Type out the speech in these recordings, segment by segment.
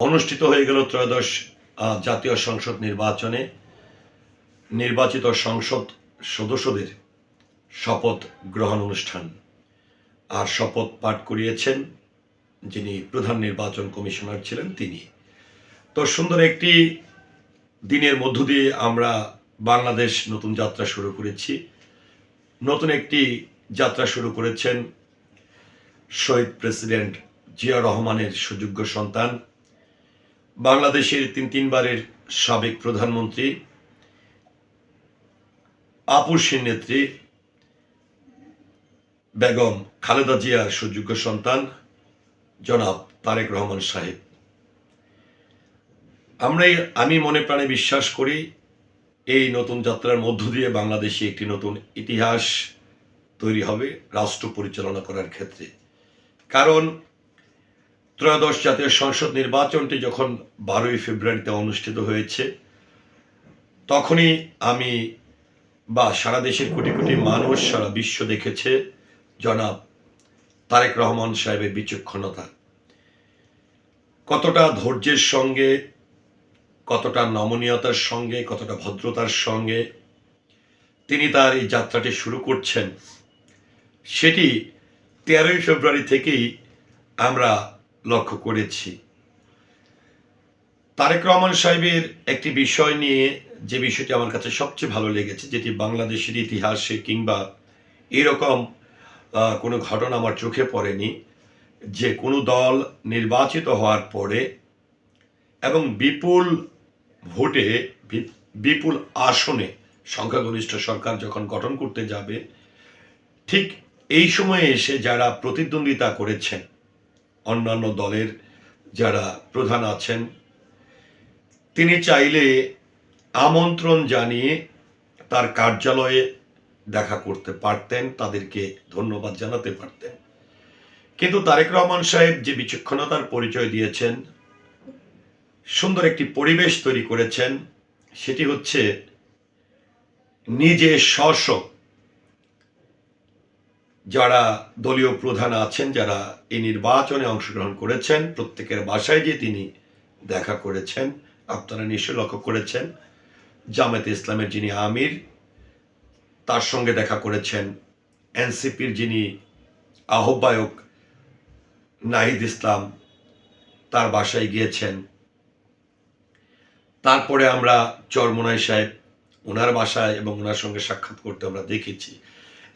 অনুষ্ঠিত হয়ে গেল ত্রয়োদশ জাতীয় সংসদ নির্বাচনে। নির্বাচিত সংসদ সদস্যদের শপথ গ্রহণ অনুষ্ঠান। আর শপথ পাঠ করিয়েছেন যিনি প্রধান নির্বাচন কমিশনার ছিলেন তিনি। তো সুন্দর একটি দিনের মধ্য দিয়ে আমরা বাংলাদেশ নতুন যাত্রা শুরু করেছি। নতুন একটি যাত্রা শুরু করেছেন শহীদ প্রেসিডেন্ট জিয়া রহমানের সুযোগ্য সন্তান বাংলাদেশের তিন, তিনবারের সাবেক প্রধানমন্ত্রী আপুসীর নেত্রী, বেগম খালেদা জিয়ার সুযোগ্য সন্তান, জনাব তারেক রহমান সাহেব। আমরাই, আমি মনে প্রাণে বিশ্বাস করি, এই নতুন যাত্রার মধ্য দিয়ে বাংলাদেশে একটি নতুন ইতিহাস তৈরি হবে, রাষ্ট্র পরিচালনা করার ক্ষেত্রে। কারণ ত্রয়োদশ জাতীয় সংসদ নির্বাচনটি যখন বারোই ফেব্রুয়ারিতে অনুষ্ঠিত হয়েছে, তখনই আমি বা সারা দেশের কোটি কোটি মানুষ, সারা বিশ্ব দেখেছে জনাব তারেক রহমান সাহেবের বিচক্ষণতা। কতটা ধৈর্যের সঙ্গে, কতটা নমনীয়তার সঙ্গে, কতটা ভদ্রতার সঙ্গে তিনি তার এই যাত্রাটি শুরু করছেন, সেটি তেরোই ফেব্রুয়ারি থেকেই আমরা লক্ষ্য করেছি। তারেক রহমান সাহেবের একটি বিষয় নিয়ে যে বিষয়টি আমার কাছে সবচেয়ে ভালো লেগেছে, যেটি বাংলাদেশের ইতিহাসে কিংবা এরকম কোনো ঘটনা আমার চোখে পড়েনি, যে কোনো দল নির্বাচিত হওয়ার পরে এবং বিপুল ভোটে বিপুল আসনে সংখ্যাগরিষ্ঠ সরকার যখন গঠন করতে যাবে, ঠিক এই সময়ে এসে যারা প্রতিদ্বন্দ্বিতা করেছেন অন্যান্য দলের যারা প্রধান আছেন, তিনি চাইলে আমন্ত্রণ জানিয়ে তার কার্যালয়ে দেখা করতে পারতেন, তাদেরকে ধন্যবাদ জানাতে পারতেন। কিন্তু তারেক রহমান সাহেব যে বিচক্ষণতার পরিচয় দিয়েছেন, সুন্দর একটি পরিবেশ তৈরি করেছেন, সেটি হচ্ছে নিজে স্ব যারা দলীয় প্রধান আছেন, যারা এই নির্বাচনে অংশগ্রহণ করেছেন, প্রত্যেকের বাসায় গিয়ে তিনি দেখা করেছেন, আপনারা নিশ্চয় লক্ষ্য করেছেন, জামায়াতে ইসলামের যিনি আমির, তার সঙ্গে দেখা করেছেন এনসিপির যিনি আহ্বায়ক নাহিদ ইসলাম, তার বাসায় গিয়েছেন। তারপরে আমরা চরমোনাই সাহেব, ওনার বাসায় এবং ওনার সঙ্গে সাক্ষাৎ করতে আমরা দেখেছি।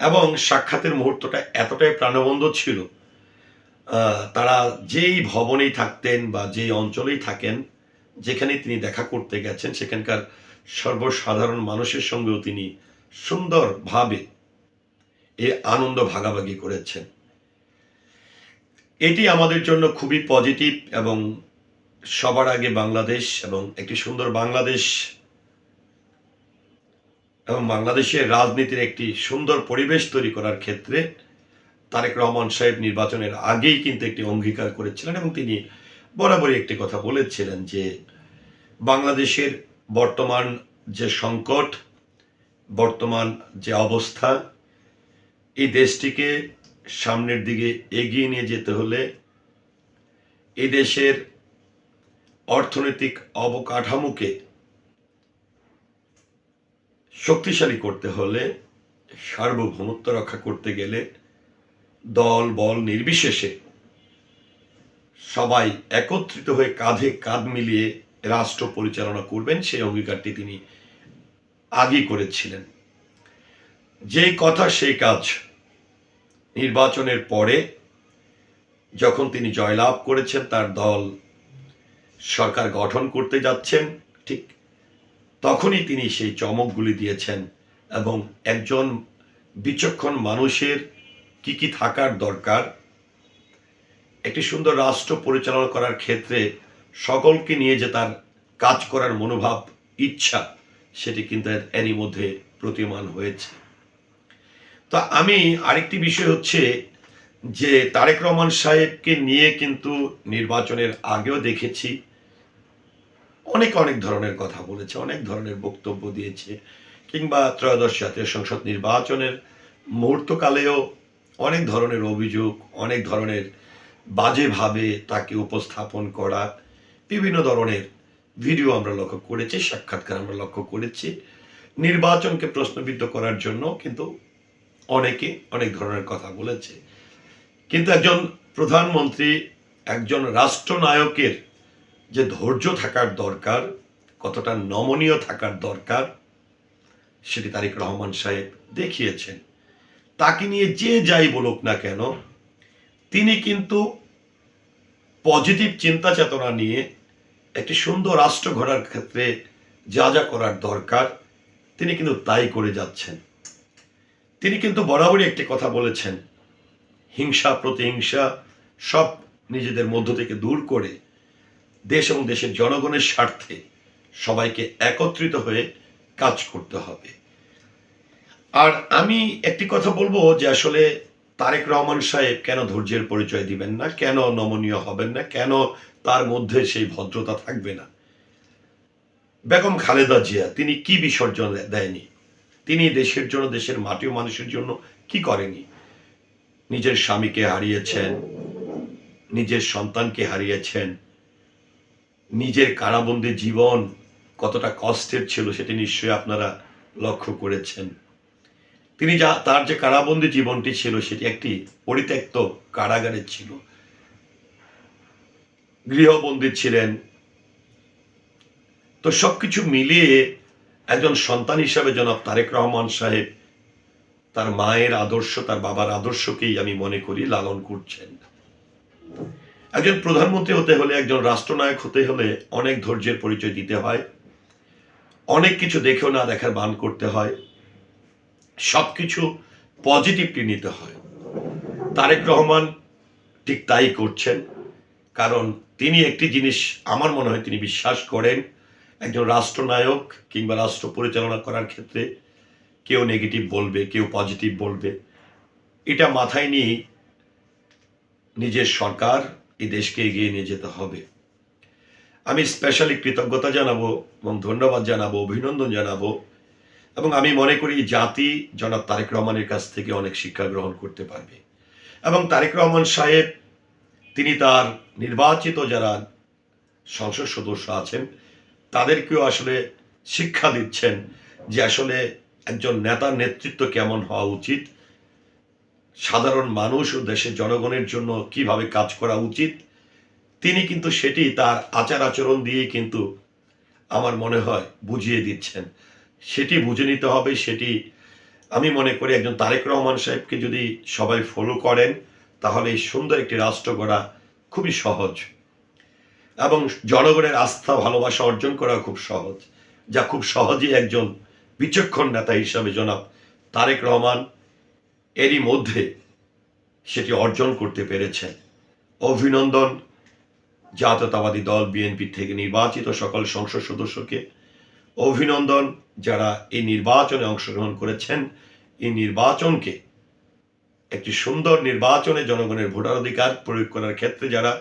এবং সাক্ষাতের মুহূর্তটা এতটাই প্রাণবন্ধ ছিল তারা যেই ভবনেই থাকতেন বা যেই অঞ্চলেই থাকেন যেখানে তিনি দেখা করতে গেছেন, সেখানকার সর্বসাধারণ মানুষের সঙ্গেও তিনি সুন্দরভাবে এই আনন্দ ভাগাভাগি করেছেন। এটি আমাদের জন্য খুবই পজিটিভ এবং সবার আগে বাংলাদেশ এবং একটি সুন্দর বাংলাদেশ এবং বাংলাদেশের রাজনীতির একটি সুন্দর পরিবেশ তৈরি করার ক্ষেত্রে তারেক রহমান সাহেব নির্বাচনের আগেই কিন্তু একটি অঙ্গীকার করেছিলেন এবং তিনি বরাবরই একটি কথা বলেছিলেন যে বাংলাদেশের বর্তমান যে সংকট, বর্তমান যে অবস্থা, এই দেশটিকে সামনের দিকে এগিয়ে নিয়ে যেতে হলে এই দেশের অর্থনৈতিক অবকাঠামোকে শক্তিশালী করতে হলে সার্বভৌমত্ব রক্ষা করতে গেলে দল, বল নির্বিশেষে সবাই একত্রিত হয়ে কাঁধে কাঁধ মিলিয়ে রাষ্ট্র পরিচালনা করবেন, সেই অঙ্গীকারটি তিনি আগেই করেছিলেন। যেই কথা সেই কাজ নির্বাচনের পরে যখন তিনি জয়লাভ করেছেন, তার দল সরকার গঠন করতে যাচ্ছেন, ঠিক তখনই তিনি সেই চমকগুলি দিয়েছেন এবং একজন বিচক্ষণ মানুষের কি কি থাকার দরকার। একটি সুন্দর রাষ্ট্র পরিচালনা করার ক্ষেত্রে সকলকে নিয়ে যে তার কাজ করার মনোভাব, ইচ্ছা, সেটি কিন্তু এর- এরই মধ্যে প্রতিমান হয়েছে। তো আমি আরেকটি বিষয় হচ্ছে যে তারেক রহমান সাহেবকে নিয়ে কিন্তু নির্বাচনের আগেও দেখেছি। অনেক অনেক ধরনের কথা বলেছে, অনেক ধরনের বক্তব্য দিয়েছে, কিংবা ত্রয়োদশ জাতীয় সংসদ নির্বাচনের মুহূর্তকালেও অনেক ধরনের অভিযোগ, অনেক ধরনের বাজেভাবে তাকে উপস্থাপন করা, বিভিন্ন ধরনের ভিডিও আমরা লক্ষ্য করেছি, সাক্ষাৎকার আমরা লক্ষ্য করেছি। নির্বাচনকে প্রশ্নবিদ্ধ করার জন্য কিন্তু অনেকে অনেক ধরনের কথা বলেছে। কিন্তু একজন প্রধানমন্ত্রী, একজন রাষ্ট্রনায়কের যে ধৈর্য থাকার দরকার, কতটা নমনীয় থাকার দরকার, সেটি তারিক রহমান সাহেব দেখিয়েছেন। তাকে নিয়ে যে যাই বলুক না কেন, তিনি কিন্তু পজিটিভ চিন্তা চেতনা নিয়ে একটি সুন্দর রাষ্ট্র গড়ার ক্ষেত্রে যা যা করার দরকার, তিনি কিন্তু তাই করে যাচ্ছেন। তিনি কিন্তু বরাবরই একটি কথা বলেছেন, হিংসা, প্রতিহিংসা সব নিজেদের মধ্য থেকে দূর করে দেশ এবং দেশের জনগণের স্বার্থে সবাইকে একত্রিত হয়ে কাজ করতে হবে। আর আমি একটি কথা বলব যে আসলে তারেক রহমান সাহেব কেন ধৈর্যের পরিচয় দিবেন না? কেন নমনীয় হবেন না? কেন তার মধ্যে সেই ভদ্রতা থাকবে না? বেগম খালেদা জিয়া, তিনি কি বিসর্জন দেয়নি? তিনি দেশের জন্য, দেশের মাটি ও মানুষের জন্য কি করেনি? নিজের স্বামীকে হারিয়েছেন, নিজের সন্তানকে হারিয়েছেন নিজের কারাবন্দী জীবন কতটা কষ্টের ছিল সেটি নিশ্চয়ই আপনারা লক্ষ্য করেছেন। তিনি যা, তার যে কারাবন্দী জীবনটি ছিল সেটি একটি পরিত্যক্ত কারাগারে ছিল। গৃহবন্দী ছিলেন। তো সবকিছু মিলিয়ে একজন সন্তান হিসাবে জনাব তারেক রহমান সাহেব তার মায়ের আদর্শ, তার বাবার আদর্শকেই আমি মনে করি লালন করছেন। একজন প্রধানমন্ত্রী হতে হলে, একজন রাষ্ট্রনায়ক হতে হলে অনেক ধৈর্যের পরিচয় দিতে হয়। অনেক কিছু দেখেও না দেখার বান করতে হয়। সব কিছু পজিটিভলি নিতে হয়। তারেক রহমান ঠিক তাই করছেন, কারণ তিনি একটি জিনিস আমার মনে হয় তিনি বিশ্বাস করেন, একজন রাষ্ট্রনায়ক কিংবা রাষ্ট্র পরিচালনা করার ক্ষেত্রে কেউ নেগেটিভ বলবে, কেউ পজিটিভ বলবে। এটা মাথায় নিয়ে নিজের সরকার এই দেশকে এগিয়ে নিয়ে যেতে হবে। আমি স্পেশালি কৃতজ্ঞতা জানাব এবং ধন্যবাদ জানাব, অভিনন্দন জানাব এবং আমি মনে করি জাতি জনাব তারেক রহমানের কাছ থেকে অনেক শিক্ষা গ্রহণ করতে পারবে। এবং তারেক রহমান সাহেব, তিনি তার নির্বাচিত যারা সংসদ সদস্য আছেন, তাদেরকেও আসলে শিক্ষা দিচ্ছেন যে আসলে একজন নেতার নেতৃত্ব কেমন হওয়া উচিত। সাধারণ মানুষ ও দেশের জনগণের জন্য কীভাবে কাজ করা উচিত, তিনি কিন্তু সেটি তার আচার আচরণ দিয়ে কিন্তু আমার মনে হয় বুঝিয়ে দিচ্ছেন। সেটি বুঝে নিতে হবে, সেটি আমি মনে করি একজন তারেক রহমান সাহেবকে যদি সবাই ফলো করেন, তাহলে এই সুন্দর একটি রাষ্ট্র গড়া খুবই সহজ এবং জনগণের আস্থা, ভালোবাসা অর্জন করা খুব সহজ। যা খুব সহজেই একজন বিচক্ষণ নেতা হিসাবে জনাব তারেক রহমান এরই মধ্যে সেটি অর্জন করতে পেরেছেন। অভিনন্দন জাতীয়তাবাদী দল বিএনপি থেকে নির্বাচিত সকল সংসদ সদস্যকে। অভিনন্দন যারা এই নির্বাচনে অংশগ্রহণ করেছেন। এই নির্বাচনকে একটি সুন্দর নির্বাচনে জনগণের ভোটাধিকার প্রয়োগ করার ক্ষেত্রে যারা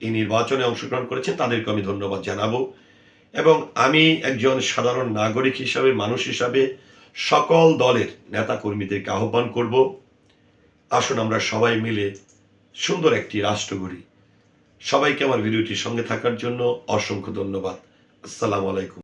এই নির্বাচনে অংশগ্রহণ করেছেন, তাদেরকে আমি ধন্যবাদ জানাব। এবং আমি একজন সাধারণ নাগরিক হিসাবে, মানুষ হিসাবে সকল দলের নেতা কর্মীদেরকে আহ্বান করব। আসুন আমরা সবাই মিলে সুন্দর একটি রাষ্ট্র গড়ি। সবাইকে আমার ভিডিওটির সঙ্গে থাকার জন্য অসংখ্য ধন্যবাদ। আসসালামু আলাইকুম।